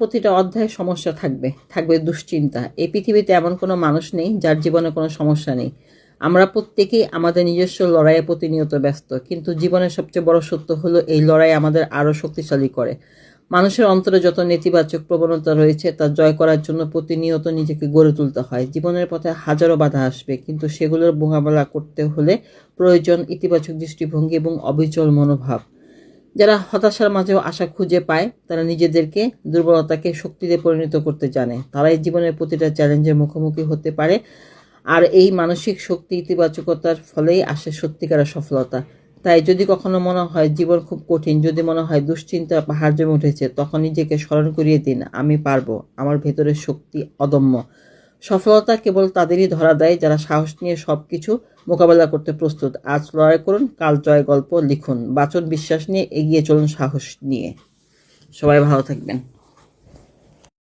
প্রতিটা অধ্যায়ে সমস্যা থাকবে থাকবে দুশ্চিন্তা। এই পৃথিবীতে এমন কোনো মানুষ নেই যার জীবনে কোনো সমস্যা নেই। আমরা প্রত্যেকেই আমাদের নিজস্ব লড়াইয়ে প্রতিনিয়ত ব্যস্ত, কিন্তু জীবনের সবচেয়ে বড় সত্য হলো এই লড়াই আমাদের আরও শক্তিশালী করে। মানুষের অন্তরে যত নেতিবাচক প্রবণতা রয়েছে, তা জয় করার জন্য প্রতিনিয়ত নিজেকে গড়ে তুলতে হয়। জীবনের পথে হাজারো বাধা আসবে, কিন্তু সেগুলোর মোকাবেলা করতে হলে প্রয়োজন ইতিবাচক দৃষ্টিভঙ্গি এবং অবিচল মনোভাব। যারা হতাশার মাঝেও আশা খুঁজে পায়, তারা নিজেদেরকে দুর্বলতাকে শক্তিতে পরিণত করতে জানে। তারাই জীবনের প্রতিটা চ্যালেঞ্জের মুখোমুখি হতে পারে। আর এই মানসিক শক্তি ইতিবাচকতার ফলেই আসে সত্যিকারের সফলতা। তাই যদি কখনো মনে হয় জীবন খুব কঠিন, যদি মনে হয় দুশ্চিন্তা পাহাড় জমে উঠেছে, তখন নিজেকে স্মরণ করিয়ে দিন, আমি পারব, আমার ভেতরের শক্তি অদম্য। সফলতা কেবল তাদেরই ধরা দেয় যারা সাহস নিয়ে সব কিছু মোকাবেলা করতে প্রস্তুত। আজ লড়াই করুন, কাল জয় গল্প লিখুন। বাচন বিশ্বাস নিয়ে এগিয়ে চলুন সাহস নিয়ে। সবাই ভালো থাকবেন।